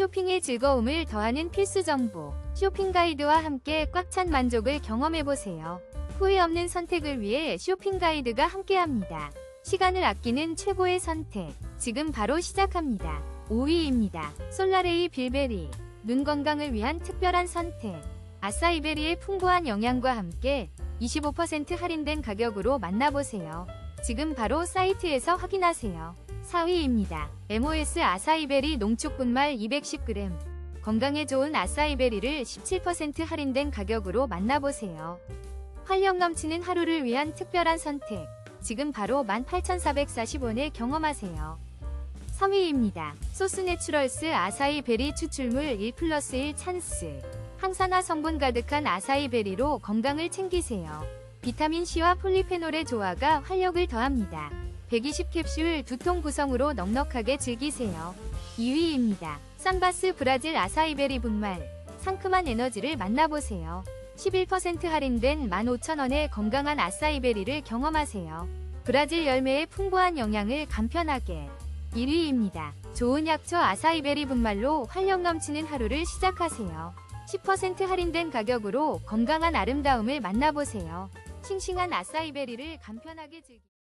쇼핑의 즐거움을 더하는 필수 정보. 쇼핑 가이드와 함께 꽉 찬 만족을 경험해보세요. 후회 없는 선택을 위해 쇼핑 가이드가 함께합니다. 시간을 아끼는 최고의 선택. 지금 바로 시작합니다. 5위입니다. 솔라레이 빌베리. 눈 건강을 위한 특별한 선택. 아싸이베리의 풍부한 영양과 함께 25% 할인된 가격으로 만나보세요. 지금 바로 사이트에서 확인하세요. 4위입니다. MOS 아사이베리 농축분말 210g. 건강에 좋은 아사이베리를 17% 할인된 가격으로 만나보세요. 활력 넘치는 하루를 위한 특별한 선택. 지금 바로 18,440원에 경험하세요. 3위입니다. 소스 내추럴스 아사이 베리 추출물 1 플러스 1 찬스. 항산화 성분 가득한 아사이 베리로 건강을 챙기세요. 비타민C와 폴리페놀의 조화가 활력을 더합니다. 120캡슐 두통 구성으로 넉넉하게 즐기세요. 2위입니다. 산바스 브라질 아사이베리 분말. 상큼한 에너지를 만나보세요. 11% 할인된 15,000원의 건강한 아사이베리를 경험하세요. 브라질 열매의 풍부한 영양을 간편하게. 1위입니다. 좋은 약초 아사이베리 분말로 활력 넘치는 하루를 시작하세요. 10% 할인된 가격으로 건강한 아름다움을 만나보세요. 싱싱한 아사이베리를 간편하게 즐기